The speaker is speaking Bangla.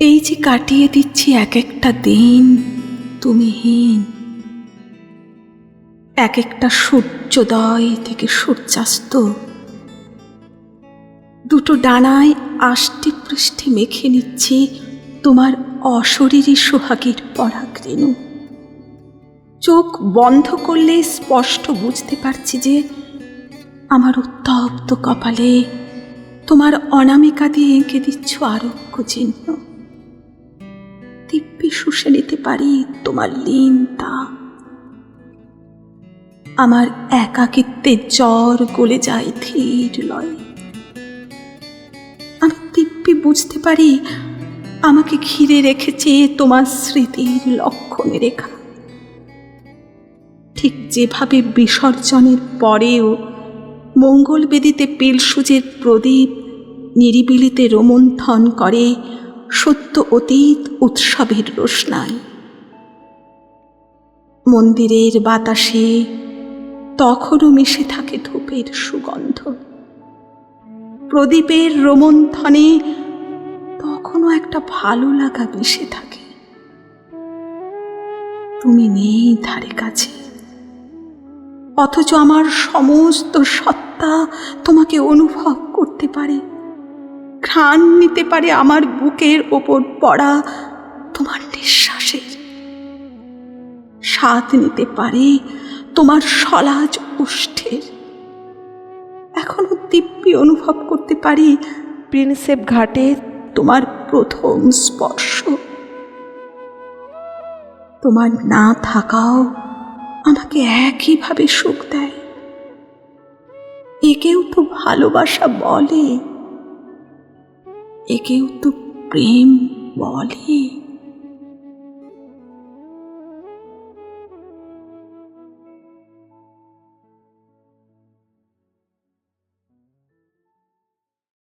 এই যে কাটিয়ে দিচ্ছি এক একটা দিন তুমিহীন এক একটা সূর্যোদয় থেকে সূর্যাস্ত। দুটো ডানায় আষ্টি পৃষ্ঠে মেখে নিচ্ছি তোমার অশরীরী সোহাগের পরাগরেণু। চোখ বন্ধ করলে স্পষ্ট বুঝতে পারছি যে আমার উত্তপ্ত কপালে তোমার অনামিকা দিয়ে এঁকে দিচ্ছ আরোগ্য চিহ্ন। দিব্যি শুষে নিতে পারি তোমার লীন তাপ আমার একাকিত্বের জ্বর গলে যায় ধীর লয়। আমি দিব্যি বুঝতে পারি আমাকে ঘিরে রেখেছে তোমার স্মৃতির লক্ষণে রেখা। ঠিক যেভাবে বিসর্জনের পরেও মঙ্গলবেদিতে পেলসুজের প্রদীপ নিরিবিলিতে রোমন্থন করে সত্য অতীত উৎসবের রোশনাই মন্দিরের বাতাসে তখনও মিশে থাকে ধূপের সুগন্ধ। প্রদীপের রোমন্থনে তখনও একটা ভালো লাগা মিশে থাকে। তুমি নেই ধারে কাছে। অথচ আমার সমস্ত সত্তা তোমাকে অনুভব করতে পারে। ঘ্রাণ নিতে পারে আমার বুকের ওপর পড়া তোমার নিঃশ্বাসের স্বাদ নিতে পারে তোমার সলাজ উষ্ঠের। এখনও দিব্যি অনুভব করতে পারি প্রিন্সেপ ঘাটে তোমার প্রথম স্পর্শ। তোমার না থাকাও আমাকে একইভাবে সুখ দেয়। একেও তো ভালোবাসা বলে। একেও তো প্রেম বলে।